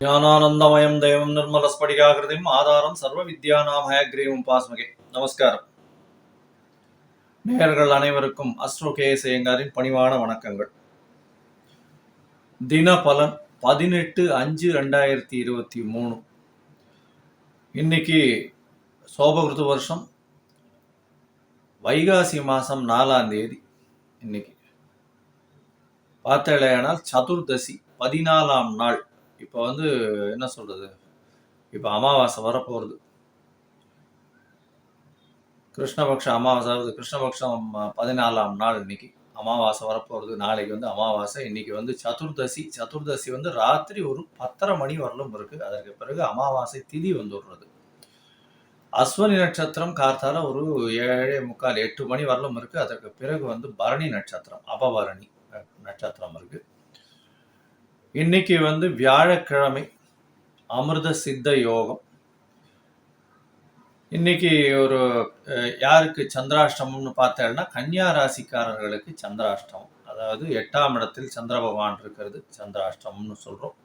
ஞானானந்தமயம் தெய்வம் நிர்மல ஸ்படிகாகிருதியும் ஆதாரம் சர்வ வித்யா நாம கிரீவம் பாஸ்மகே. நமஸ்காரம். நேயர்கள் அனைவருக்கும் அஸ்ரோ கே சேயங்காரின் பணிவான வணக்கங்கள். தின பலன் பதினெட்டு அஞ்சு ரெண்டாயிரத்தி இருபத்தி மூணு. இன்னைக்கு சோபகிருத்து வருஷம். வைகாசி மாதம் நாலாம் தேதி. இன்னைக்கு. பார்த்தேனால் சதுர்தசி பதினாலாம் நாள். இப்போ வந்து என்ன சொல்றது? இப்போ அமாவாசை வரப்போகிறது கிருஷ்ணபக்ஷ அமாவாசை வருது கிருஷ்ணபக்ஷம் பதினாலாம் நாள் இன்னைக்கு. அமாவாசை வரப்போகிறது நாளைக்கு வந்து அமாவாசை. இன்னைக்கு வந்து சதுர்தசி. சதுர்தசி வந்து ராத்திரி ஒரு பத்தரை மணி வரலும் இருக்கு. அதற்கு பிறகு அமாவாசை திதி வந்துடுறது. அஸ்வனி நட்சத்திரம் கார்த்தால ஒரு ஏழே முக்கால் எட்டு மணி வரலும் இருக்கு. அதற்கு பிறகு வந்து பரணி நட்சத்திரம் அபபரணி நட்சத்திரம் இருக்கு. இன்னைக்கு வந்து வியாழக்கிழமை அமிர்த சித்த யோகம். இன்னைக்கு ஒரு யாருக்கு சந்திராஷ்டமம்னு பார்த்தேன்னா கன்னியா ராசிக்காரர்களுக்கு சந்திராஷ்டமம். அதாவது எட்டாம் இடத்தில் சந்திர பகவான் இருக்கிறது சந்திராஷ்டமம்னு சொல்றோம்.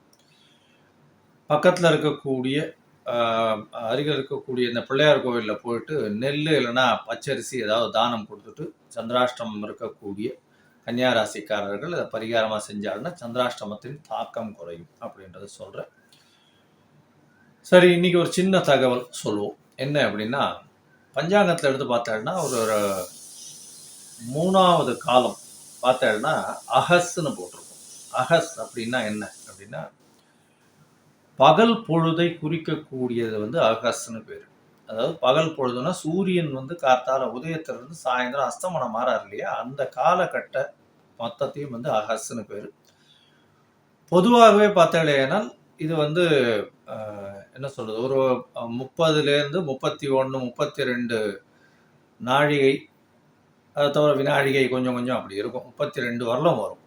பக்கத்தில் இருக்கக்கூடிய அருகில் இருக்கக்கூடிய இந்த பிள்ளையார் கோவிலில் போயிட்டு நெல் இல்லைன்னா பச்சரிசி ஏதாவது தானம் கொடுத்துட்டு சந்திராஷ்டமம் இருக்கக்கூடிய கன்னியாராசிக்காரர்கள் அதை பரிகாரமாக செஞ்சாருன்னா சந்திராஷ்டமத்தின் தாக்கம் குறையும் அப்படின்றத சொல்கிறேன் சரி இன்னைக்கு ஒரு சின்ன தகவல் சொல்லுவோம். என்ன அப்படின்னா பஞ்சாங்கத்தில் எடுத்து பார்த்தோம்னா ஒரு ஒரு மூணாவது காலம் பார்த்தோம்னா அகஸ்ன்னு போட்டிருக்கோம். அகஸ் அப்படின்னா என்ன அப்படின்னா பகல் பொழுதை குறிக்கக்கூடியது வந்து அகஸ்ன்னு பேர். அதாவது பகல் பொழுதுனா சூரியன் வந்து கார்த்தால உதயத்திலிருந்து சாயந்தரம் அஸ்தமனம் மாறார் இல்லையா? அந்த காலகட்ட மொத்தத்தையும் வந்து அகஸ்ன்னு பேர். பொதுவாகவே பார்த்தாலேனால் இது வந்து என்ன சொல்கிறது ஒரு முப்பதுலேருந்து முப்பத்தி ஒன்று முப்பத்தி ரெண்டு நாழிகை அதை தவிர வினாழிகை கொஞ்சம் கொஞ்சம் அப்படி இருக்கும். முப்பத்தி ரெண்டு வரலும் வரும்.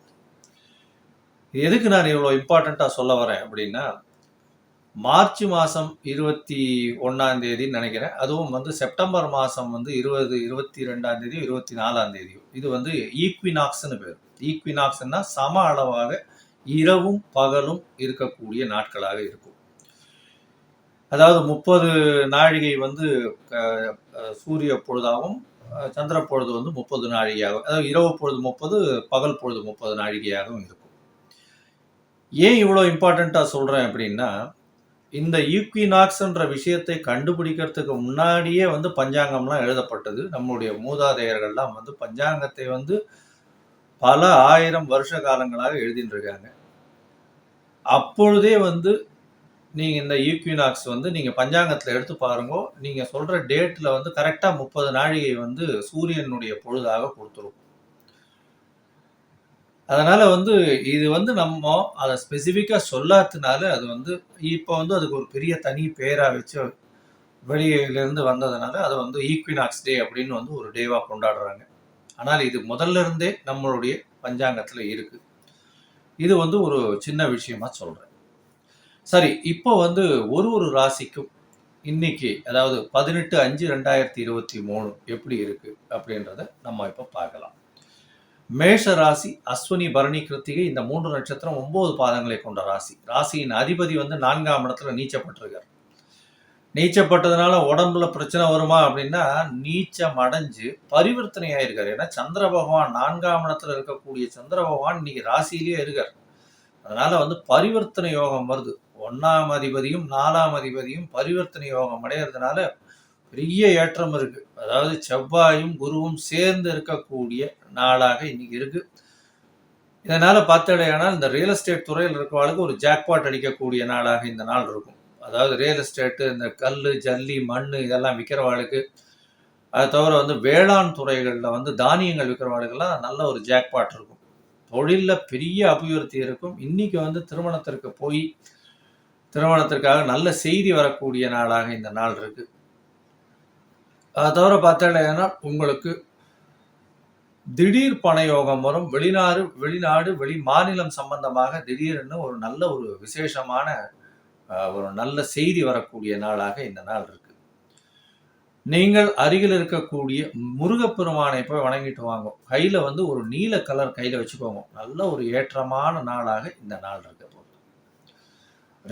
எதுக்கு நான் இவ்வளோ இம்பார்ட்டண்ட்டாக சொல்ல வரேன் அப்படின்னா மார்ச் மாதம் இருபத்தி ஒன்றாம் தேதின்னு நினைக்கிறேன். அதுவும் வந்து செப்டம்பர் மாதம் வந்து இருபது இருபத்தி ரெண்டாம் தேதி இருபத்தி நாலாம் தேதியும் இது வந்து ஈக்வினாக்ஸ்னு பேர். ஈக்வினாக்ஸ்னா சம அளவாக இரவும் பகலும் இருக்கக்கூடிய நாட்களாக இருக்கும். அதாவது முப்பது நாழிகை வந்து சூரிய பொழுதாகவும் சந்திர பொழுது வந்து முப்பது நாழிகையாகும் அதாவது இரவு பொழுது முப்பது பகல் பொழுது முப்பது நாழிகையாகவும் இருக்கும். ஏன் இவ்வளோ இம்பார்ட்டண்ட்டாக சொல்கிறேன் அப்படின்னா இந்த ஈக்வினாக்ஸ்ன்ற விஷயத்தை கண்டுபிடிக்கிறதுக்கு முன்னாடியே வந்து பஞ்சாங்கம்லாம் எழுதப்பட்டது. நம்மளுடைய மூதாதையர்கள்லாம் வந்து பஞ்சாங்கத்தை வந்து பல ஆயிரம் வருஷ காலங்களாக எழுதிட்டுருக்காங்க அப்பொழுதே வந்து நீங்கள் இந்த ஈக்வினாக்ஸ் வந்து நீங்கள் பஞ்சாங்கத்தில் எடுத்து பாருங்க. நீங்கள் சொல்கிற டேட்டில் வந்து கரெக்டாக முப்பது நாழிகை வந்து சூரியனுடைய பொழுதாக கொடுத்துரும் அதனால வந்து இது வந்து நம்ம அதை ஸ்பெசிஃபிக்காக சொல்லாததுனால அது வந்து இப்போ வந்து அதுக்கு ஒரு பெரிய தனி பேராக வச்சு வெளியிலேருந்து வந்ததுனால அதை வந்து ஈக்வினாக்ஸ் டே அப்படின்னு வந்து ஒரு டேவாக கொண்டாடுறாங்க. ஆனால் இது முதல்ல இருந்தே நம்மளுடைய பஞ்சாங்கத்தில் இருக்குது இது வந்து ஒரு சின்ன விஷயமா சொல்கிறேன் சரி இப்போ வந்து ஒரு ஒரு ராசிக்கும் இன்னைக்கு அதாவது பதினெட்டு அஞ்சு ரெண்டாயிரத்தி இருபத்தி மூணு எப்படி இருக்குது அப்படின்றத நம்ம இப்போ பார்க்கலாம். மேஷ ராசி அஸ்வினி பரணி கிருத்திகை இந்த மூன்று நட்சத்திரம் ஒன்பது பாதங்களை கொண்ட ராசி. ராசியின் அதிபதி வந்து நான்காம் இடத்துல நீச்சப்பட்டிருக்கார். நீச்சப்பட்டதுனால உடம்புல பிரச்சனை வருமா அப்படின்னா நீச்சம் அடைஞ்சு பரிவர்த்தனை ஆயிருக்கார் ஏன்னா சந்திர பகவான் நான்காம் இடத்துல இருக்கக்கூடிய சந்திர பகவான் இன்னைக்கு ராசியிலேயே இருக்கார். அதனால வந்து பரிவர்த்தனை யோகம் வருது. ஒன்னாம் அதிபதியும் நாலாம் அதிபதியும் பரிவர்த்தனை யோகம் அடையிறதுனால பெரிய ஏற்றம் இருக்கு. அதாவது செவ்வாயும் குருவும் சேர்ந்து இருக்கக்கூடிய நாளாக இன்னைக்கு இருக்கு. இதனால பார்த்தடையானால் இந்த ரியல் எஸ்டேட் துறையில் இருக்கிறவங்களுக்கு ஒரு ஜாக்பாட் அடிக்கக்கூடிய நாளாக இந்த நாள் இருக்கும். அதாவது ரியல் எஸ்டேட்டு இந்த கல் ஜல்லி மண் இதெல்லாம் விற்கிறவாளுக்கு அதை தவிர வந்து வேளாண் துறைகளில் வந்து தானியங்கள் விற்கிறவாளுக்கெல்லாம் நல்ல ஒரு ஜாக்பாட் இருக்கும். தொழிலில் பெரிய அபிவிருத்தி இருக்கும். இன்னைக்கு வந்து திருமணத்திற்கு போய் திருமணத்திற்காக நல்ல செய்தி வரக்கூடிய நாளாக இந்த நாள் இருக்குது அதை தவிர பார்த்தீங்கன்னா உங்களுக்கு திடீர் பண யோகம் வரும். வெளிநாடு வெளிநாடு வெளி மாநிலம் சம்பந்தமாக திடீர்னு ஒரு நல்ல ஒரு விசேஷமான ஒரு நல்ல செய்தி வரக்கூடிய நாளாக இந்த நாள் இருக்கு. நீங்கள் அருகில் இருக்கக்கூடிய முருகப்பெருமானை போய் வணங்கிட்டு வாங்க. கையில வந்து ஒரு நீல கலர் கையில வச்சுக்கோங்க. நல்ல ஒரு ஏற்றமான நாளாக இந்த நாள் இருக்க போகுது.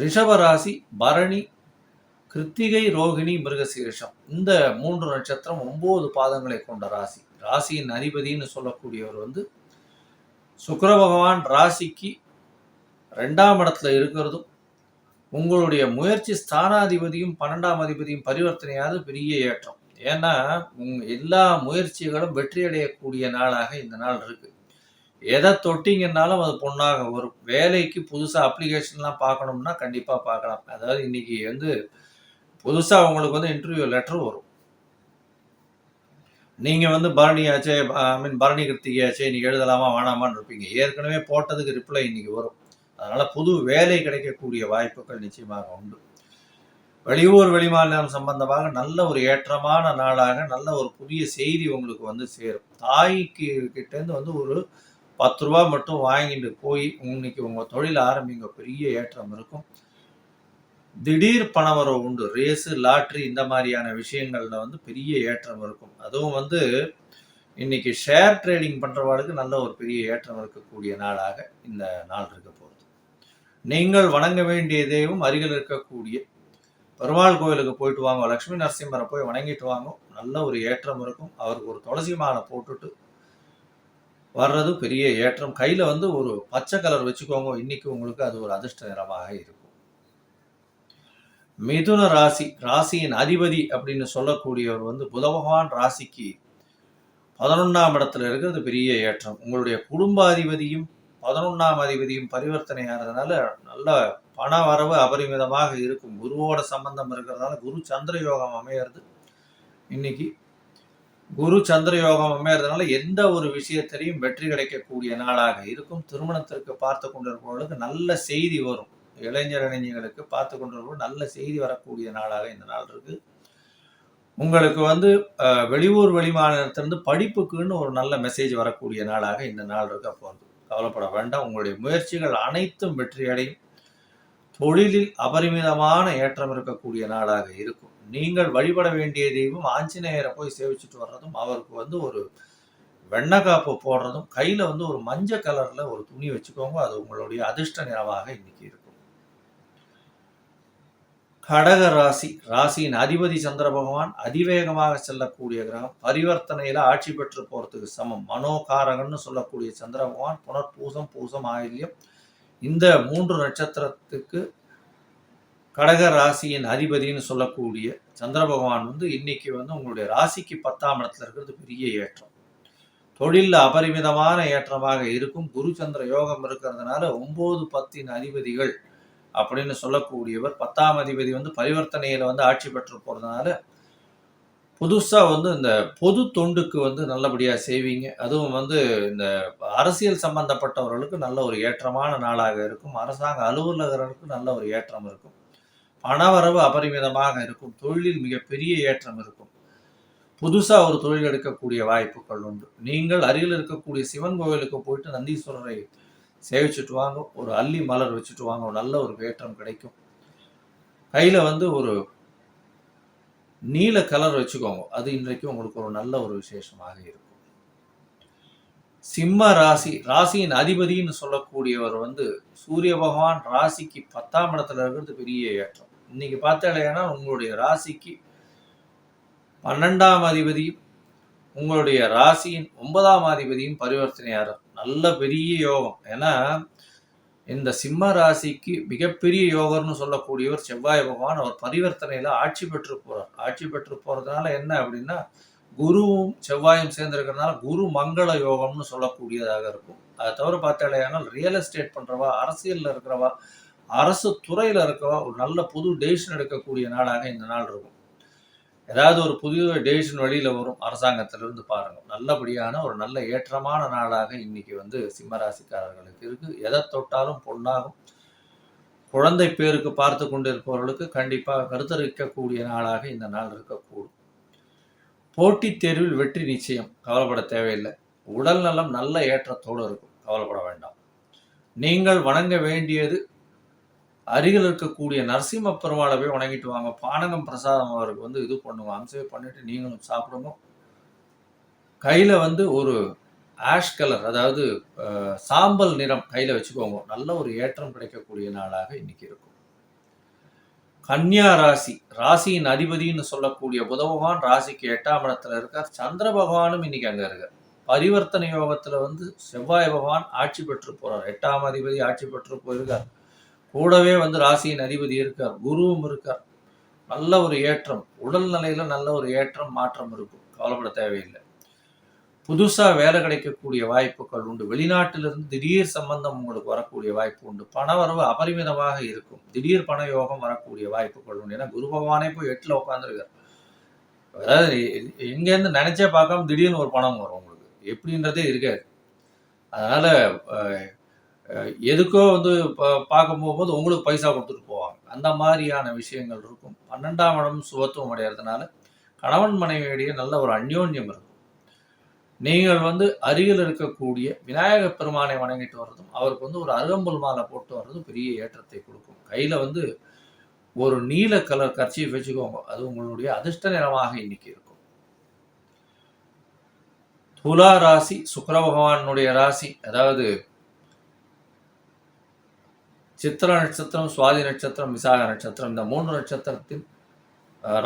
ரிஷபராசி பரணி கிருத்திகை ரோகிணி மிருகசீரிஷம். இந்த மூன்று நட்சத்திரம் ஒன்பது பாதங்களை கொண்ட ராசி. ராசியின் அதிபதின்னு சொல்லக்கூடியவர் வந்து சுக்கர பகவான் ராசிக்கு ரெண்டாம் இடத்துல இருக்கிறதும் உங்களுடைய முயற்சி ஸ்தானாதிபதியும் பன்னெண்டாம் அதிபதியும் பரிவர்த்தனையாவது பெரிய ஏற்றம். ஏன்னா உங் எல்லா முயற்சிகளும் வெற்றியடையக்கூடிய நாளாக இந்த நாள் இருக்கு. எதை தொட்டிங்கன்னாலும் அது பொண்ணாக வரும். வேலைக்கு புதுசாக அப்ளிகேஷன்லாம் பார்க்கணும்னா கண்டிப்பாக பார்க்கலாம். அதாவது இன்னைக்கு வந்து புதுசாக உங்களுக்கு வந்து இன்டர்வியூ லெட்டர் வரும். நீங்கள் வந்து பரணி ஆச்சே ஐ மீன் பரணி கிருத்திகை ஆச்சே இன்னைக்கு எழுதலாமா வேணாமான்னு இருப்பீங்க. ஏற்கனவே போட்டதுக்கு ரிப்ளை இன்னைக்கு வரும். அதனால புது வேலை கிடைக்கக்கூடிய வாய்ப்புகள் நிச்சயமாக உண்டு. வெளியூர் வெளிமாநிலம் சம்பந்தமாக நல்ல ஒரு ஏற்றமான நாளாக நல்ல ஒரு புதிய செய்தி உங்களுக்கு வந்து சேரும். தாய்க்கு கிட்டேருந்து வந்து ஒரு பத்து ரூபா மட்டும் வாங்கிட்டு போய் இன்னைக்கு உங்கள் தொழில் ஆரம்பிங்க பெரிய ஏற்றம் இருக்கும். திடீர் பணவரவு உண்டு. ரேஸு லாட்ரி இந்த மாதிரியான விஷயங்களில் வந்து பெரிய ஏற்றம் இருக்கும். அதுவும் வந்து இன்னைக்கு ஷேர் ட்ரேடிங் பண்ணுறவாளுக்கு நல்ல ஒரு பெரிய ஏற்றம் இருக்கக்கூடிய நாளாக இந்த நாள் இருக்க போகுது. நீங்கள் வணங்க வேண்டிய தெய்வம் அருகில் இருக்கக்கூடிய பெருமாள் கோயிலுக்கு போயிட்டு வாங்க. லக்ஷ்மி நரசிம்மரை போய் வணங்கிட்டு வாங்க. நல்ல ஒரு ஏற்றம் இருக்கும். அவருக்கு ஒரு துளசி மாலை போட்டுட்டு வர்றது பெரிய ஏற்றம். கையில் வந்து ஒரு பச்சை கலர் வச்சுக்கோங்க. இன்னைக்கு உங்களுக்கு அது ஒரு அதிர்ஷ்ட நிறமாக இருக்கும். மிதுன ராசி ராசியின் அதிபதி அப்படின்னு சொல்லக்கூடியவர் வந்து புத பகவான் ராசிக்கு பதினொன்றாம் இடத்துல இருக்கிறது பெரிய ஏற்றம். உங்களுடைய குடும்ப அதிபதியும் பதினொன்றாம் அதிபதியும் பரிவர்த்தனை ஆகிறதுனால நல்ல பண வரவு அபரிமிதமாக இருக்கும். குருவோட சம்பந்தம் இருக்கிறதுனால குரு சந்திர யோகம் அமையிறது இன்னைக்கு. குரு சந்திர யோகம் அமையறதுனால எந்த ஒரு விஷயத்திலையும் வெற்றி கிடைக்கக்கூடிய நாளாக இருக்கும். திருமணத்திற்கு பார்த்து கொண்டிருப்பவர்களுக்கு நல்ல செய்தி வரும். இளைஞர் இளைஞர்களுக்கு பார்த்து கொண்டு நல்ல செய்தி வரக்கூடிய நாளாக இந்த நாள் இருக்கு. உங்களுக்கு வந்து அஹ், வெளியூர் வெளிமாநிலத்திலிருந்து படிப்புக்குன்னு ஒரு நல்ல மெசேஜ் வரக்கூடிய நாளாக இந்த நாள் இருக்க. போகிறது கவலைப்பட வேண்டாம். உங்களுடைய முயற்சிகள் அனைத்தும் வெற்றியடையும். தொழிலில் அபரிமிதமான ஏற்றம் இருக்கக்கூடிய நாளாக இருக்கும். நீங்கள் வழிபட வேண்டிய தெய்வம் ஆஞ்சநேயரை போய் சேவிச்சுட்டு வர்றதும் அவருக்கு வந்து ஒரு வெண்ணக்காப்பு போடுறதும் கையில் வந்து ஒரு மஞ்சள் கலரில் ஒரு துணி வச்சுக்கோங்க. அது உங்களுடைய அதிர்ஷ்ட நிறமாக இன்னைக்கு இருக்கும் கடக ராசி. ராசியின் அதிபதி சந்திர பகவான் அதிவேகமாக செல்லக்கூடிய கிரகம். பரிவர்த்தனையில் ஆட்சி பெற்று போகிறதுக்கு சமம். மனோகாரகன்னு சொல்லக்கூடிய சந்திர பகவான் புனர்பூசம் பூசம் ஆயில்யம். இந்த மூன்று நட்சத்திரத்துக்கு கடக ராசியின் அதிபதின்னு சொல்லக்கூடிய சந்திர பகவான் வந்து இன்னைக்கு வந்து உங்களுடைய ராசிக்கு பத்தாம் இடத்துல இருக்கிறது பெரிய ஏற்றம். தொழிலில் அபரிமிதமான ஏற்றமாக இருக்கும். குரு சந்திர யோகம் இருக்கிறதுனால ஒம்பது பத்தின் அதிபதிகள் அப்படின்னு சொல்லக்கூடியவர் பத்தாம் அதிபதி வந்து பரிவர்த்தனையில் வந்து ஆட்சி பெற்று போகிறதுனால புதுசாக வந்து இந்த பொது தொண்டுக்கு வந்து நல்லபடியாக செய்வீங்க. அதுவும் வந்து இந்த அரசியல் சம்பந்தப்பட்டவர்களுக்கு நல்ல ஒரு ஏற்றமான நாளாக இருக்கும். அரசாங்க அலுவலகர்களுக்கும் நல்ல ஒரு ஏற்றம் இருக்கும். பணவரவு அபரிமிதமாக இருக்கும். தொழிலில் மிகப்பெரிய ஏற்றம் இருக்கும். புதுசாக ஒரு தொழில் எடுக்கக்கூடிய வாய்ப்புகள் உண்டு. நீங்கள் அருகில் இருக்கக்கூடிய சிவன் கோவிலுக்கு போயிட்டு நந்தீஸ்வரரை சேவிச்சுட்டு வாங்க ஒரு அல்லி மலர் வச்சுட்டு வாங்க ஒரு நல்ல ஒரு ஏற்றம் கிடைக்கும். கையில வந்து ஒரு நீல கலர் வச்சுக்கோங்க. அது இன்றைக்கு உங்களுக்கு ஒரு நல்ல ஒரு விசேஷமாக இருக்கும். சிம்ம ராசி ராசியின் அதிபதின்னு சொல்லக்கூடியவர் வந்து சூரிய பகவான் ராசிக்கு பத்தாம் இடத்துல இருக்கிறது பெரிய ஏற்றம். இன்னைக்கு பார்த்தாலேனா உங்களுடைய ராசிக்கு பன்னெண்டாம் அதிபதியும் உங்களுடைய ராசியின் ஒன்பதாம் அதிபதியும் பரிவர்த்தனையார் நல்ல பெரிய யோகம். ஏன்னா இந்த சிம்ம ராசிக்கு மிகப்பெரிய யோகர்னு சொல்லக்கூடியவர் செவ்வாய் பகவான் அவர் பரிவர்த்தனையில் ஆட்சி பெற்று போகிறார் ஆட்சி பெற்று போகிறதுனால என்ன அப்படின்னா குருவும் செவ்வாயும் சேர்ந்திருக்கிறதுனால குரு மங்கள யோகம்னு சொல்லக்கூடியதாக இருக்கும். அதை தவிர பார்த்தாலேயானால் ரியல் எஸ்டேட் பண்ணுறவா அரசியலில் இருக்கிறவா அரசு துறையில் இருக்கவா ஒரு நல்ல புது டெசிஷன் எடுக்கக்கூடிய நாளாக இந்த நாள் இருக்கும். ஏதாவது ஒரு புதிய டெசிஷன் வழியில் வரும். அரசாங்கத்திலிருந்து பாருங்க. நல்லபடியான ஒரு நல்ல ஏற்றமான நாளாக இன்னைக்கு வந்து சிம்மராசிக்காரர்களுக்கு இருக்கு. எதை தொட்டாலும் பொண்ணாகும் குழந்தை பேருக்கு பார்த்து கொண்டிருப்பவர்களுக்கு கண்டிப்பாக கருத்தரிக்கக்கூடிய நாளாக இந்த நாள் இருக்கக்கூடும். போட்டித் தேர்வில் வெற்றி நிச்சயம். கவலைப்பட தேவையில்லை. உடல் நலம் நல்ல ஏற்றத்தோடு இருக்கும். கவலைப்பட வேண்டாம். நீங்கள் வணங்க வேண்டியது அருகில் இருக்கக்கூடிய நரசிம்ம பெருமாளை போய் வணங்கிட்டு வாங்க. பானகம் பிரசாதம் அவருக்கு வந்து இது பண்ணுங்க. அம்சே பண்ணிட்டு நீங்களும் சாப்பிடுங்க கையில வந்து ஒரு ஆஷ் கலர் அதாவது சாம்பல் நிறம் கையில வச்சுக்கோங்க. நல்ல ஒரு ஏற்றம் கிடைக்கக்கூடிய நாளாக இன்னைக்கு இருக்கும். கன்னியா ராசி ராசியின் அதிபதின்னு சொல்லக்கூடிய புத பகவான் ராசிக்கு எட்டாம் இடத்துல இருக்கார். சந்திர பகவானும் இன்னைக்கு அங்க இருக்கார். பரிவர்த்தனை யோகத்துல வந்து செவ்வாய் பகவான் ஆட்சி பெற்று போறார். எட்டாம் அதிபதி ஆட்சி பெற்று போயிருக்கார். கூடவே வந்து ராசியின் அதிபதி இருக்கார். குருவும் இருக்கார். நல்ல ஒரு ஏற்றம். உடல் நிலையில நல்ல ஒரு ஏற்றம் மாற்றம் இருக்கும். கவலைப்பட தேவையில்லை. புதுசாக வேலை கிடைக்கக்கூடிய வாய்ப்புகள் உண்டு. வெளிநாட்டிலிருந்து திடீர் சம்பந்தம் உங்களுக்கு வரக்கூடிய வாய்ப்பு உண்டு. பணவரவு அபரிமிதமாக இருக்கும். திடீர் பண யோகம் வரக்கூடிய வாய்ப்புகள் உண்டு. ஏன்னா குரு பகவானே போய் எட்டில் உட்காந்துருக்கார் அதாவது எங்கேருந்து நினைச்சே பார்க்காம திடீர்னு ஒரு பணம் வரும் உங்களுக்கு. எப்படின்றதே இருக்காது. அதனால எதுக்கோ வந்து ப- பார்க்க போகும்போது உங்களுக்கு பைசா கொடுத்துட்டு போவாங்க. அந்த மாதிரியான விஷயங்கள் இருக்கும். பன்னெண்டாம் இடம் சுபத்துவம் அடைகிறதுனால கணவன் மனைவியிடையே நல்ல ஒரு அந்யோன்யம் இருக்கும். நீங்கள் வந்து அருகில் இருக்கக்கூடிய விநாயகர் பெருமானை வணங்கிட்டு வர்றதும் அவருக்கு வந்து ஒரு அருகம்புல் மாலை போட்டு வர்றதும் பெரிய ஏற்றத்தை கொடுக்கும். கையில் வந்து ஒரு நீல கலர் கர்ச்சி வச்சுக்கோங்க. அது உங்களுடைய அதிர்ஷ்ட நிறமாக இன்னைக்கு இருக்கும். துலா ராசி சுக்கர பகவானுடைய ராசி அதாவது சித்திர நட்சத்திரம் சுவாதி நட்சத்திரம் விசாக நட்சத்திரம் இந்த மூன்று நட்சத்திரத்தின்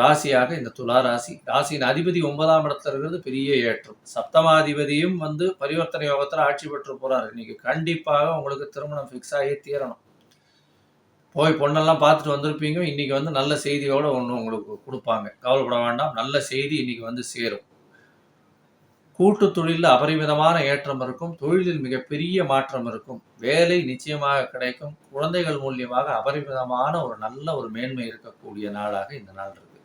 ராசியாக இந்த துலா ராசி ராசியின் அதிபதி ஒன்பதாம் இடத்துல இருக்கிறது பெரிய ஏற்றம். சப்தமாதிபதியும் வந்து பரிவர்த்தனை யோகத்தில் ஆட்சி பெற்று போறாரு. இன்னைக்கு கண்டிப்பாக உங்களுக்கு திருமணம் ஃபிக்ஸ் ஆகி தீரணும். போய் பொண்ணெல்லாம் பார்த்துட்டு வந்திருப்பீங்க. இன்னைக்கு வந்து நல்ல செய்தியோட ஒன்று உங்களுக்கு கொடுப்பாங்க. கவலைப்பட வேண்டாம். நல்ல செய்தி இன்னைக்கு வந்து சேரும். கூட்டு தொழிலில் அபரிமிதமான ஏற்றம் இருக்கும் தொழிலில் மிகப்பெரிய மாற்றம் இருக்கும். வேலை நிச்சயமாக கிடைக்கும். குழந்தைகள் மூலியமாக அபரிமிதமான ஒரு நல்ல ஒரு மேன்மை இருக்கக்கூடிய நாளாக இந்த நாள் இருக்கு.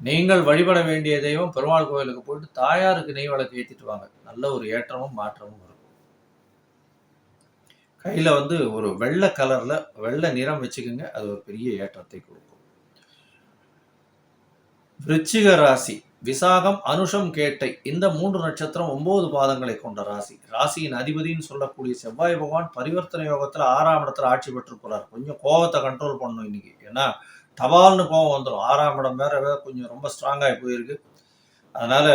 நீங்கள் வழிபட வேண்டிய தெய்வம் பெருமாள் கோயிலுக்கு போயிட்டு தாயாருக்கு நெய் வழக்கு ஏற்றிட்டு வாங்க. நல்ல ஒரு ஏற்றமும் மாற்றமும் இருக்கும். கையில் வந்து ஒரு வெள்ளை கலரில் வெள்ளை நிறம் வச்சுக்கோங்க. அது ஒரு பெரிய ஏற்றத்தை கொடுக்கும். விருச்சிக ராசி. விசாகம் அனுஷம் கேட்டை இந்த மூன்று நட்சத்திரம் ஒன்பது பாதங்களை கொண்ட ராசி. ராசியின் அதிபதின்னு சொல்லக்கூடிய செவ்வாய் பகவான் பரிவர்த்தனை யோகத்தில் ஆறாம் இடத்துல ஆட்சி பெற்றுக்கிறார் கொஞ்சம் கோபத்தை கண்ட்ரோல் பண்ணும் இன்னைக்கு. ஏன்னா தபால்னு கோவம் வந்துடும் ஆறாம் இடம் வேற வேற கொஞ்சம் ரொம்ப ஸ்ட்ராங்காகி போயிருக்கு. அதனால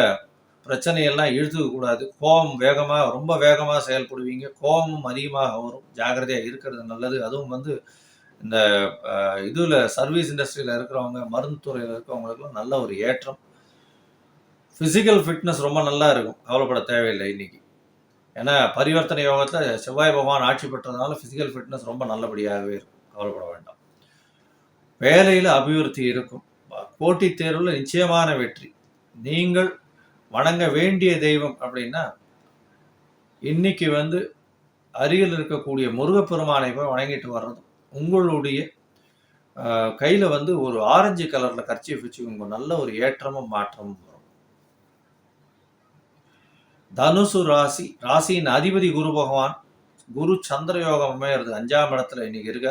பிரச்சனையெல்லாம் இழுத்துக்க கூடாது. கோபம் வேகமாக ரொம்ப வேகமாக செயல்படுவீங்க. கோபமும் அதிகமாக வரும். ஜாக்கிரதையாக இருக்கிறது நல்லது. அதுவும் வந்து இந்த இதில் சர்வீஸ் இண்டஸ்ட்ரியில் இருக்கிறவங்க மருந்து துறையில் இருக்கிறவங்களுக்குலாம் நல்ல ஒரு ஏற்றம். ஃபிசிக்கல் ஃபிட்னஸ் ரொம்ப நல்லா இருக்கும் கவலைப்பட தேவையில்லை இன்னைக்கு. ஏன்னா பரிவர்த்தனை யோகத்தில் செவ்வாய் பகவான் ஆட்சி பெற்றதுனால ஃபிசிக்கல் ஃபிட்னஸ் ரொம்ப நல்லபடியாகவே இருக்கும். கவலைப்பட வேண்டாம். வேலையில் அபிவிருத்தி இருக்கும். போட்டித் தேர்வில் நிச்சயமான வெற்றி. நீங்கள் வணங்க வேண்டிய தெய்வம் அப்படின்னா இன்னைக்கு வந்து அருகில் இருக்கக்கூடிய முருகப்பெருமானை போய் வணங்கிட்டு வர்றதும் உங்களுடைய கையில் வந்து ஒரு ஆரஞ்சு கலர்ல வச்சு வச்சுக்கோங்க. நல்ல ஒரு ஏற்றமும் மாற்றமும் வரும். தனுசு ராசி ராசியின் அதிபதி குரு பகவான் குரு சந்திர யோகம் அமையிறது அஞ்சாம் இடத்துல இன்னைக்கு இருக்க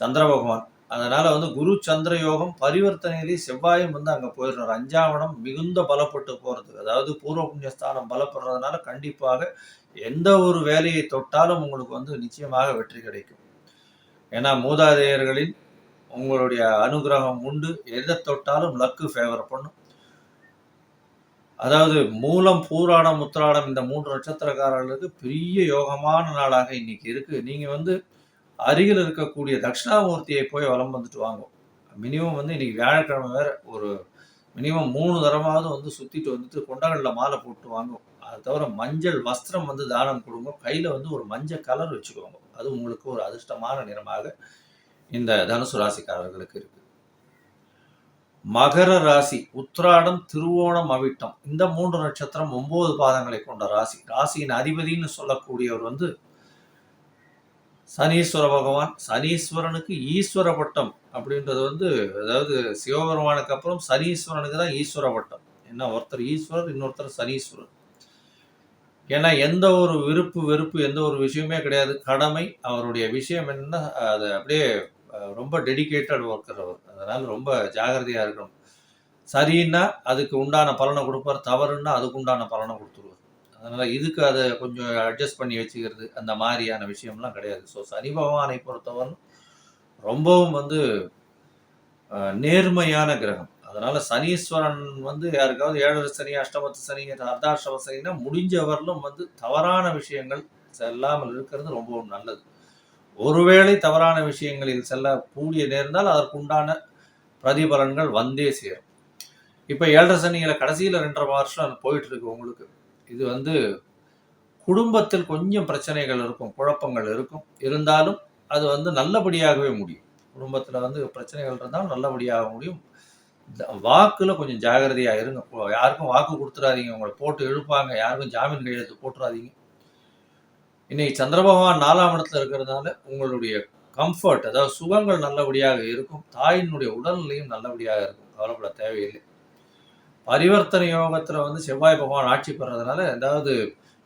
சந்திர பகவான். அதனால வந்து குரு சந்திர யோகம் பரிவர்த்தனையிலேயே செவ்வாயும் வந்து அங்கே போயிடுறாரு. அஞ்சாம் இடம் மிகுந்த பலப்பட்டு போறது அதாவது பூர்வ புண்ணியஸ்தானம் பலப்படுறதுனால கண்டிப்பாக எந்த ஒரு வேலையை தொட்டாலும் உங்களுக்கு வந்து நிச்சயமாக வெற்றி கிடைக்கும். ஏன்னா மூதாதையர்களின் உங்களுடைய அனுகிரகம் உண்டு. எதை தொட்டாலும் லக்கு ஃபேவர் பண்ணும். அதாவது மூலம் பூராடம் உத்திராடம் இந்த மூன்று நட்சத்திரக்காரர்களுக்கு பெரிய யோகமான நாளாக இன்னைக்கு இருக்கு. நீங்க வந்து அருகில் இருக்கக்கூடிய தட்சிணாமூர்த்தியை போய் வலம் வந்துட்டு வாங்க. மினிமம் வந்து இன்னைக்கு வியாழக்கிழமை வேற ஒரு மினிமம் மூணு தரமாவது வந்து சுத்திட்டு வந்துட்டு கொண்டகல்ல மாலை போட்டு வாங்கும் அது தவிர மஞ்சள் வஸ்திரம் வந்து தானம் கொடுங்க. கையில வந்து ஒரு மஞ்சள் கலர் வச்சுக்கோங்க. அது உங்களுக்கு ஒரு அதிர்ஷ்டமான நிறமாக இந்த தனுசு ராசிக்காரர்களுக்கு இருக்கு. மகர ராசி உத்ராடம் திருவோணம் அவிட்டம். இந்த மூன்று நட்சத்திரம் ஒன்பது பாதங்களை கொண்ட ராசி. ராசியின் அதிபதின்னு சொல்லக்கூடியவர் வந்து சனீஸ்வர பகவான். சனீஸ்வரனுக்கு ஈஸ்வர பட்டம் அப்படின்றது வந்து அதாவது சிவபெருமானுக்கு அப்புறம் சனீஸ்வரனுக்கு தான் ஈஸ்வர பட்டம். என்ன ஒருத்தர் ஈஸ்வரர் இன்னொருத்தர் சனீஸ்வரர். ஏன்னா எந்த ஒரு விருப்பு வெறுப்பு எந்த ஒரு விஷயமே கிடையாது. கடமை அவருடைய விஷயம் என்ன அது அப்படியே ரொம்ப டெடிகேட்டட் ஒர்க்கர் அவர். அதனால் ரொம்ப ஜாகிரதையாக இருக்கணும் சரின்னா அதுக்கு உண்டான பலனை கொடுப்பார் தவறுன்னா அதுக்கு உண்டான பலனை கொடுத்துருவார் அதனால் இதுக்கு அதை கொஞ்சம் அட்ஜஸ்ட் பண்ணி வச்சுக்கிறது அந்த மாதிரியான விஷயம்லாம் கிடையாது ஸோ சனி பகவானை பொறுத்தவரை ரொம்பவும் வந்து நேர்மையான கிரகம். அதனால் சனீஸ்வரன் வந்து யாருக்காவது ஏழரை சனி, அஷ்டமத்து சனி, அர்த்தாஷ்டம சனின்னா முடிஞ்சவரிலும் வந்து தவறான விஷயங்கள் செல்லாமல் இருக்கிறது ரொம்பவும் நல்லது. ஒருவேளை தவறான விஷயங்களில் செல்ல கூடிய நேர்ந்தால் அதற்குண்டான பிரதிபலன்கள் வந்தே சேரும். இப்ப 7 சனியில கடைசியில 2 1/2 வருஷம் போயிட்டு இருக்கு உங்களுக்கு. இது வந்து குடும்பத்தில் கொஞ்சம் பிரச்சனைகள் இருக்கும், குழப்பங்கள் இருக்கும். இருந்தாலும் அது வந்து நல்லபடியாகவே முடியும். குடும்பத்தில் வந்து பிரச்சனைகள் இருந்தாலும் நல்லபடியாக முடியும். வாக்கில் கொஞ்சம் ஜாகிரதையாக இருங்க. யாருக்கும் வாக்கு கொடுத்துடாதீங்க உங்களை போட்டு எழுப்பாங்க யாருக்கும் ஜாமீன் கையெழுத்து போட்டுறாதீங்க. இன்னைக்கு சந்திரபகவான் நாலாம் இடத்துல இருக்கிறதுனால உங்களுடைய கம்ஃபர்ட் அதாவது சுகங்கள் நல்லபடியாக இருக்கும். தாயினுடைய உடல்நிலையும் நல்லபடியாக இருக்கும். கவலைப்பட தேவையில்லை. பரிவர்த்தனை யோகத்தில் வந்து செவ்வாய் பகவான் ஆட்சி பெறதுனால ஏதாவது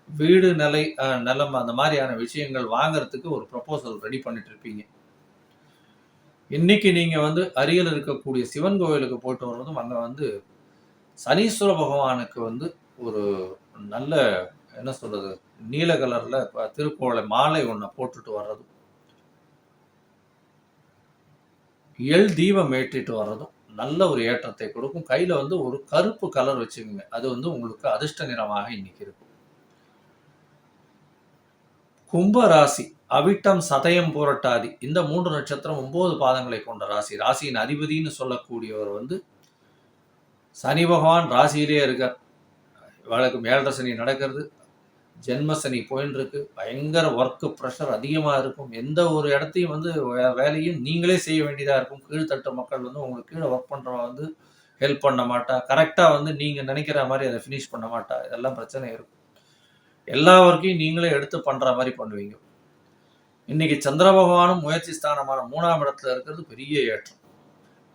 வீடு, நிலை நிலம் அந்த மாதிரியான விஷயங்கள் வாங்குறதுக்கு ஒரு ப்ரொபோசல் ரெடி பண்ணிட்டு இருப்பீங்க. இன்னைக்கு நீங்கள் வந்து அருகில் இருக்கக்கூடிய சிவன் கோவிலுக்கு போயிட்டு வர்றதும், அங்கே வந்து சனீஸ்வர பகவானுக்கு வந்து ஒரு நல்ல என்ன சொல்றது? நீல கலரில் இப்போ திருக்கோளை மாலை ஒன்றை போட்டுட்டு வர்றதும். எள் தீபம் ஏற்றிட்டு வர்றதும் நல்ல ஒரு ஏற்றத்தை கொடுக்கும். கையில் வந்து ஒரு கருப்பு கலர் வச்சுக்கோங்க அது வந்து உங்களுக்கு அதிர்ஷ்ட நிறமாக இன்னைக்கு இருக்கும். கும்ப ராசி. அவிட்டம், சதயம், புரட்டாதி இந்த மூன்று நட்சத்திரம் ஒன்பது பாதங்களை கொண்ட ராசி. ராசியின் அதிபதின்னு சொல்லக்கூடியவர் வந்து சனி பகவான் ராசியிலே இருக்கார். வழக்கு 7 நடக்கிறது. ஜென்மசனி போயின்னு இருக்கு. பயங்கர ஒர்க்கு ப்ரெஷர் அதிகமாக இருக்கும். எந்த ஒரு இடத்தையும் வந்து வே வேலையும் நீங்களே செய்ய வேண்டியதாக இருக்கும். கீழ்த்தட்டு மக்கள் வந்து உங்களுக்கு கீழே ஒர்க் பண்ணுறவங்க வந்து ஹெல்ப் பண்ண மாட்டா. கரெக்டாக வந்து நீங்கள் நினைக்கிற மாதிரி அதை ஃபினிஷ் பண்ண மாட்டா. இதெல்லாம் பிரச்சனை இருக்கும். எல்லா ஒர்க்கையும் நீங்களே எடுத்து பண்ணுற மாதிரி பண்ணுவீங்க. இன்னைக்கு சந்திர பகவானும் முயற்சி ஸ்தானமான மூணாம் இடத்துல இருக்கிறது பெரிய ஏற்றம்.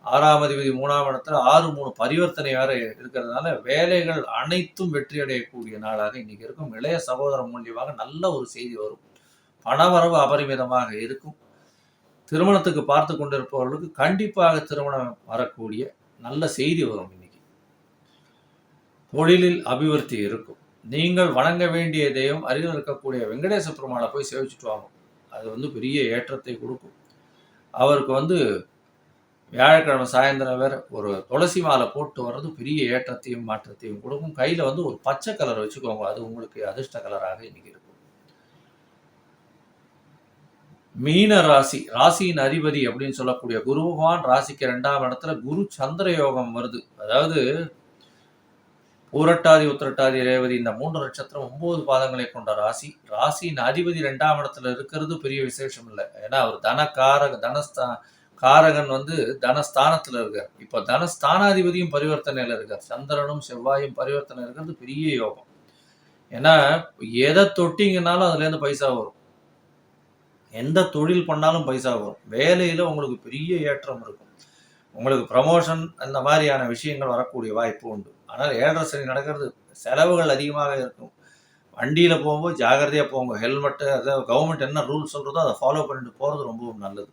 ஆறாம் அதிபதி மூணாம் இடத்துல 6, 3 பரிவர்த்தனை வேற இருக்கிறதுனால வேலைகள் அனைத்தும் வெற்றி அடையக்கூடிய நாளாக இன்னைக்கு இருக்கும். இளைய சகோதரன் மூலியமாக நல்ல ஒரு செய்தி வரும். பணவரவு அபரிமிதமாக இருக்கும். திருமணத்துக்கு பார்த்து கொண்டிருப்பவர்களுக்கு கண்டிப்பாக திருமணம் வரக்கூடிய நல்ல செய்தி வரும் இன்னைக்கு. தொழிலில் அபிவிருத்தி இருக்கும். நீங்கள் வணங்க வேண்டிய தெய்வம் அருகில் இருக்கக்கூடிய வெங்கடேச பெருமாளை போய் சேவிச்சுட்டு வாங்க. அது வந்து பெரிய ஏற்றத்தை கொடுக்கும் அவருக்கு வந்து வியாழக்கிழமை சாயந்தரம் வேற ஒரு துளசி மாலை போட்டு வர்றது பெரிய ஏற்றத்தையும், மாற்றத்தையும் கொடுக்கும் கையில வந்து ஒரு பச்சை கலர் வச்சுக்கோங்க. அது உங்களுக்கு அதிர்ஷ்ட கலராக இன்னைக்கு இருக்கும். மீன ராசி. ராசியின் அதிபதி அப்படின்னு சொல்லக்கூடிய குரு பகவான் ராசிக்கு ரெண்டாம் இடத்துல குரு சந்திர யோகம் வருது. அதாவது பூரட்டாதி, உத்திரட்டாதி, ரேவதி இந்த மூன்று நட்சத்திரம் ஒன்பது பாதங்களை கொண்ட ராசி. ராசியின் அதிபதி ரெண்டாம் இடத்துல இருக்கிறது பெரிய விசேஷம் இல்ல. ஏன்னா அவர் தனக்காரக தனஸ்தான் காரகன் வந்து தனஸ்தானத்தில் இருக்கார். இப்போ தனஸ்தானாதிபதியும் பரிவர்த்தனையில் இருக்கார். சந்திரனும், செவ்வாயும் பரிவர்த்தனை இருக்கிறது பெரிய யோகம். ஏன்னா எதை தொட்டிங்கனாலும் அதுலேருந்து பைசா வரும். எந்த தொழில் பண்ணாலும் பைசா வரும். வேலையில் உங்களுக்கு பெரிய ஏற்றம் இருக்கும். உங்களுக்கு ப்ரமோஷன் அந்த மாதிரியான விஷயங்கள் வரக்கூடிய வாய்ப்பு உண்டு. ஆனால் ஏழரை சனி நடக்கிறது செலவுகள் அதிகமாக இருக்கும். வண்டியில் போகும்போது ஜாகிரதையாக போங்க. ஹெல்மெட்டு அதாவது கவர்மெண்ட் என்ன ரூல் சொல்கிறதோ அதை ஃபாலோ பண்ணிட்டு போகிறது ரொம்பவும் நல்லது.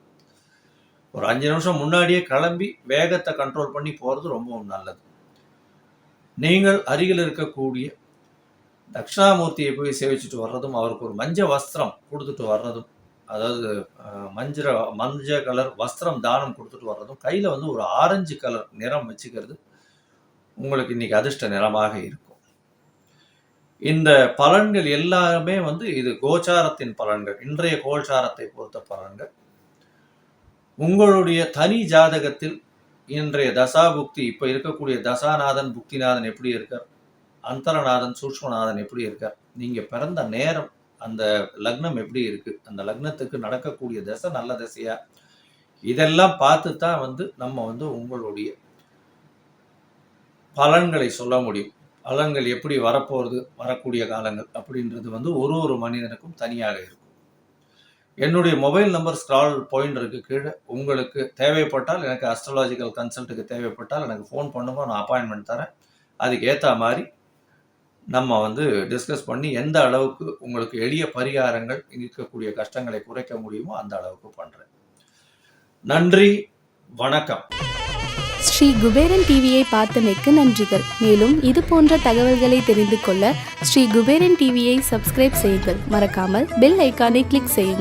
ஒரு அஞ்சு நிமிஷம் முன்னாடியே கிளம்பி வேகத்தை கண்ட்ரோல் பண்ணி போகிறது ரொம்பவும் நல்லது. நீங்கள் அருகில் இருக்கக்கூடிய தட்சிணாமூர்த்தியை போய் சேவிச்சுட்டு வர்றதும், அவருக்கு ஒரு மஞ்ச வஸ்திரம் கொடுத்துட்டு வர்றதும், அதாவது மஞ்சள் மஞ்ச மஞ்ச கலர் வஸ்திரம் தானம் கொடுத்துட்டு வர்றதும், கையில் வந்து ஒரு ஆரஞ்சு கலர் நிறம் வச்சுக்கிறது உங்களுக்கு இன்னைக்கு அதிர்ஷ்ட நிறமாக இருக்கும். இந்த பலன்கள் எல்லாமே வந்து இது கோச்சாரத்தின் பலன்கள். இன்றைய கோல்சாரத்தை பொறுத்த பலன்கள். உங்களுடைய தனி ஜாதகத்தில் இன்றைய தசா புக்தி இப்போ இருக்கக்கூடிய தசாநாதன், புக்திநாதன் எப்படி இருக்கார்? அந்தரநாதன், சூட்சுமநாதன் எப்படி இருக்கார்? நீங்கள் பிறந்த நேரம், அந்த லக்னம் எப்படி இருக்குது அந்த லக்னத்துக்கு நடக்கக்கூடிய தசை நல்ல தசையா? இதெல்லாம் பார்த்து தான் வந்து நம்ம வந்து உங்களுடைய பலன்களை சொல்ல முடியும். பலன்கள் எப்படி வரப்போகிறது வரக்கூடிய காலங்கள் அப்படின்றது வந்து ஒரு ஒரு மனிதனுக்கும் தனியாக இருக்கும். என்னுடைய மொபைல் நம்பர் ஸ்க்ரால் பாயிண்ட் இருக்கு கீழே உங்களுக்கு தேவைப்பட்டால் எனக்கு அஸ்ட்ராலாஜிக்கல் கன்சல்ட்டுக்கு தேவைப்பட்டால் எனக்கு ஃபோன் பண்ணுங்க. நான் அப்பாயின்மெண்ட் தரேன். அதுக்கு ஏற்ற மாதிரி நம்ம வந்து டிஸ்கஸ் பண்ணி எந்த அளவுக்கு உங்களுக்கு எளிய பரிகாரங்கள் இருக்கக்கூடிய கஷ்டங்களை குறைக்க முடியுமோ அந்த அளவுக்கு பண்ணுறேன் நன்றி, வணக்கம். ஸ்ரீ குபேரன் டிவியை பார்த்தமைக்கு நன்றிகள். மேலும் இது போன்ற தகவல்களை தெரிந்து கொள்ள ஸ்ரீ குபேரன் டிவியை சப்ஸ்கிரைப் செய்யுங்கள். மறக்காமல் பெல் ஐக்கானை கிளிக் செய்யுங்கள்.